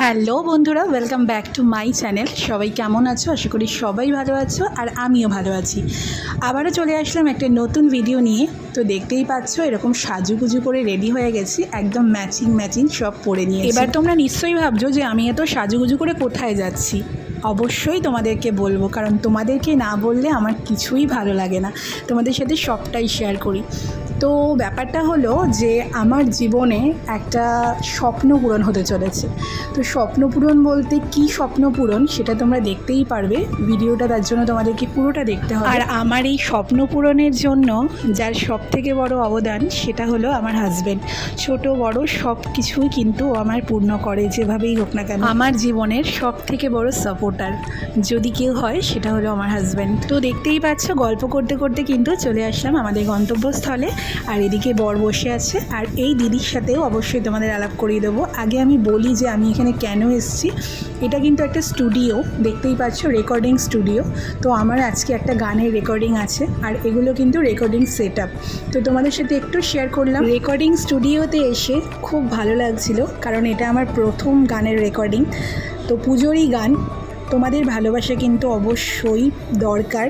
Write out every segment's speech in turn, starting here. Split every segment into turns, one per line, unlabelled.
Hello বন্ধুরা welcome back to my channel সবাই কেমন আছো? আশা করি সবাই ভালো আছো, আর আমিও ভালো আছি। আবারও চলে আসলাম একটা নতুন ভিডিও নিয়ে। তো দেখতেই পাচ্ছ এরকম সাজুগুজু করে রেডি হয়ে গেছি একদম ম্যাচিং ম্যাচিং সব পরে নিয়ে এবার তোমরা নিশ্চয়ই ভাবছ যে আমি এত সাজুগুজু করে কোথায় যাচ্ছি। অবশ্যই তোমাদেরকে বলব কারণ তোমাদেরকে না বললে আমার কিছুই ভালো লাগে না। তোমাদের সাথে সবটাই শেয়ার করি। তো ব্যাপারটা হলো যে আমার জীবনে একটা স্বপ্ন পূরণ হতে চলেছে। তো স্বপ্ন পূরণ বলতে কি স্বপ্ন পূরণ সেটা তোমরা দেখতেই পারবে। ভিডিওটা তার জন্য তোমাদেরকে পুরোটা দেখতে হবে। আর আমার এই স্বপ্ন পূরণের জন্য যার সব থেকে বড় অবদান সেটা হলো আমার হাজব্যান্ড ছোট, বড় সব কিছুই কিন্তু আমার পূর্ণ করে, যেভাবেই হোক না কেন। আমার জীবনের সব থেকে বড় সাপোর্টার যদি কেউ হয়, সেটা হলো আমার হাজব্যান্ড তো দেখতেই পাচ্ছ, গল্প করতে করতে কিন্তু চলে আসলাম আমাদের গন্তব্যস্থলে। আর এদিকে বর বসে আছে। আর এই দিদির সাথেও অবশ্যই তোমাদের আলাপ করিয়ে দেবো। আগে আমি বলি যে আমি এখানে কেন এসেছি। এটা কিন্তু একটা স্টুডিও দেখতেই পাচ্ছ রেকর্ডিং স্টুডিও তো আমার আজকে একটা গানের রেকর্ডিং আছে। আর এগুলো কিন্তু রেকর্ডিং সেট আপ তো তোমাদের সাথে একটু শেয়ার করলাম। রেকর্ডিং স্টুডিওতে এসে খুব ভালো লাগছিল, কারণ এটা আমার প্রথম গানের রেকর্ডিং তো পুজোরই গান, তোমাদের ভালোবাসা কিন্তু অবশ্যই দরকার।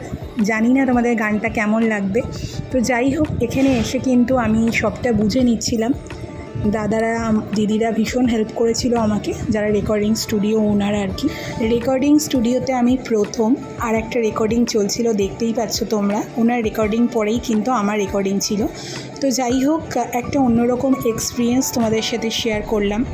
জানি না তোমাদের গানটা কেমন লাগবে। তো যাই হোক, এখানে এসে কিন্তু আমি সবটা বুঝে নিচ্ছিলাম। দাদারা দিদিরা ভীষণ হেল্প করেছিল আমাকে, যারা রেকর্ডিং স্টুডিও ওনার আর কি। রেকর্ডিং স্টুডিওতে আমি প্রথম, আর একটা রেকর্ডিং চলছিল, দেখতেই পাচ্ছ তোমরা। ওনার রেকর্ডিং পরেই কিন্তু আমার রেকর্ডিং ছিল। তো যাই হোক, একটা অন্যরকম এক্সপিরিয়েন্স তোমাদের সাথে শেয়ার করলাম।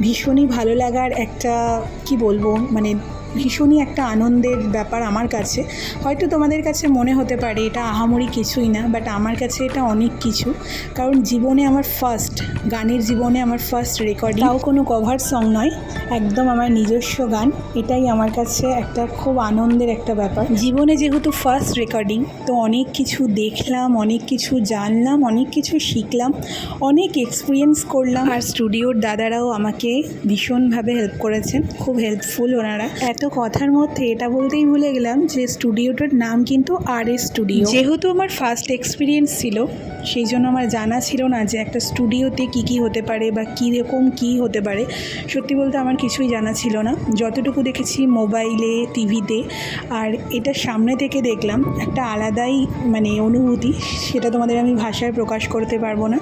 ভীষণই ভালো লাগার একটা, কি বলব মানে ভীষণই একটা আনন্দের ব্যাপার আমার কাছে। হয়তো তোমাদের কাছে মনে হতে পারে এটা আহামরি কিছুই না বাট আমার কাছে এটা অনেক কিছু। কারণ জীবনে আমার ফার্স্ট গানের জীবনে আমার ফার্স্ট রেকর্ডিং তাও কোনো কভার সং নয় একদম আমার নিজস্ব গান। এটাই আমার কাছে একটা খুব আনন্দের একটা ব্যাপার। জীবনে যেহেতু ফার্স্ট রেকর্ডিং তো অনেক কিছু দেখলাম অনেক কিছু জানলাম অনেক কিছু শিখলাম অনেক এক্সপিরিয়েন্স করলাম। আর স্টুডিওর দাদারাও আমাকে ভীষণভাবে হেল্প করেছেন খুব হেল্পফুল ওনারা। এত কথার মধ্যে এটা বলতেই ভুলে গেলাম যে স্টুডিওটার নাম কিন্তু আর এস স্টুডিও যেহেতু আমার ফার্স্ট এক্সপিরিয়েন্স ছিল, সেই জন্য আমার জানা ছিল না যে একটা স্টুডিওতে কী কী হতে পারে বা কীরকম কী হতে পারে। সত্যি বলতে আমার কিছুই জানা ছিল না। যতটুকু দেখেছি মোবাইলে, টিভিতে, আর এটা সামনে থেকে দেখলাম একটা আলাদাই মানে অনুভূতি, সেটা তোমাদের আমি ভাষায় প্রকাশ করতে পারব না।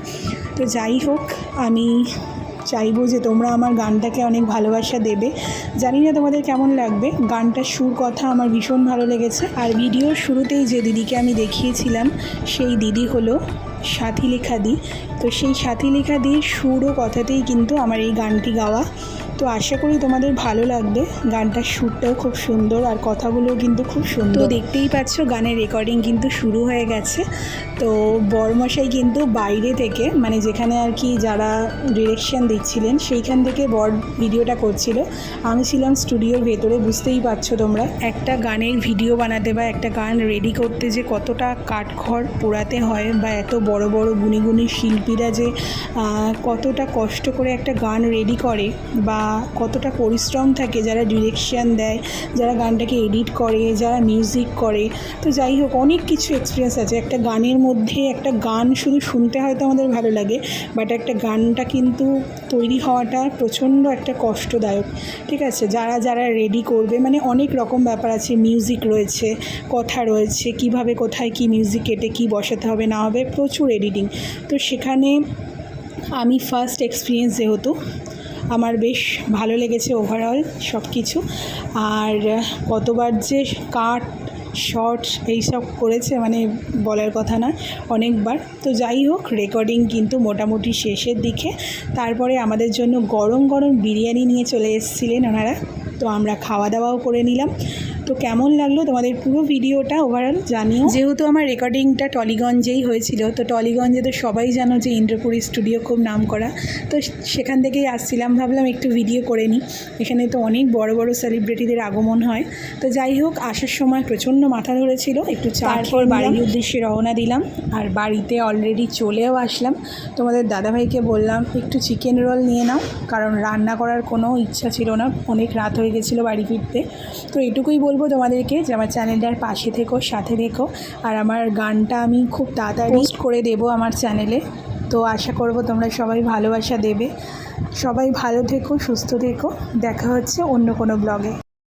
তো যাই হোক, আমি চাইব যে তোমরা আমার গানটাকে অনেক ভালোবাসা দেবে। জানি না তোমাদের কেমন লাগবে। গানটার সুর কথা আমার ভীষণ ভালো লেগেছে। আর ভিডিওর শুরুতেই যে দিদিকে আমি দেখিয়েছিলাম, সেই দিদি হলো সাথী লেখা দি। তো সেই সাথী লেখা দির সুর ও কথাতেই কিন্তু আমার এই গানটি গাওয়া তো আশা করি তোমাদের ভালো লাগবে। গানটার সুরটাও খুব সুন্দর আর কথাগুলোও কিন্তু খুব সুন্দর। তো দেখতেই পাচ্ছ, গানের রেকর্ডিং কিন্তু শুরু হয়ে গেছে। তো বরমশাই কিন্তু বাইরে থেকে মানে যেখানে আর কি যারা ডিরেকশন দিচ্ছিলেন, সেইখান থেকে বর ভিডিওটা করছিল। আমি ছিলাম স্টুডিওর ভেতরে, বুঝতেই পারছ তোমরা। একটা গানের ভিডিও বানাতে বা একটা গান রেডি করতে যে কতটা কাঠখড় পোড়াতে হয় বা এত বড় বড় গুণী গুণী শিল্পীরা যে কতটা কষ্ট করে একটা গান রেডি করে বা কতটা পরিশ্রম থাকে, যারা ডিরেকশান দেয়, যারা গানটাকে এডিট করে, যারা মিউজিক করে। তো যাই হোক, অনেক কিছু এক্সপিরিয়েন্স আছে। একটা গানের মধ্যে একটা গান শুধু শুনতে হয়তো আমাদের ভালো লাগে বাট একটা গানটা কিন্তু তৈরি হওয়াটা প্রচণ্ড একটা কষ্টদায়ক। ঠিক আছে? যারা যারা রেডি করবে মানে অনেক রকম ব্যাপার আছে। মিউজিক রয়েছে, কথা রয়েছে, কীভাবে, কোথায় কি মিউজিক কেটে, কি বসাতে হবে, না হবে, প্রচুর এডিটিং তো সেখানে আমি ফার্স্ট এক্সপিরিয়েন্স যেহেতু আমার বেশ ভালো লেগেছে ওভারঅল সব কিছু আর কতবার যে কাট শর্ট এইসব করেছে মানে বলার কথা না, অনেকবার। তো যাই হোক রেকর্ডিং কিন্তু মোটামুটি শেষের দিকে। তারপরে আমাদের জন্য গরম গরম বিরিয়ানি নিয়ে চলে এসেছিলেন ওনারা। তো আমরা খাওয়া দাওয়াও করে নিলাম। তো কেমন লাগল তোমাদের পুরো ভিডিওটা ওভারঅল জানিও? যেহেতু আমার রেকর্ডিংটা টলিগঞ্জেই হয়েছিল তো টলিগঞ্জে তো সবাই জানো যে ইন্দ্রপুরী স্টুডিও খুব নাম করা তো সেখান থেকেই আসছিলাম ভাবলাম একটু ভিডিও করে নিই। এখানে তো অনেক বড় বড় সেলিব্রিটিদের আগমন হয়। তো যাই হোক আসার সময় প্রচণ্ড মাথা ধরেছিল একটু তারপর বাড়ির উদ্দেশ্যে রওনা দিলাম আর বাড়িতে অলরেডি চলেও আসলাম। তোমাদের দাদাভাইকে বললাম একটু চিকেন রোল নিয়ে নাও কারণ রান্না করার কোনো ইচ্ছা ছিল না অনেক রাত হয়ে গেছিল বাড়ি ফিরতে। তো এটুকুই বলব তোমাদেরকে যে আমার চ্যানেলটার পাশে থেকো সাথে থেকো। আর আমার গানটা আমি খুব তাড়াতাড়ি পোস্ট করে দেবো আমার চ্যানেলে। তো আশা করব তোমরা সবাই ভালোবাসা দেবে। সবাই ভালো থেকো সুস্থ থেকো। দেখা হচ্ছে অন্য কোনো ব্লগে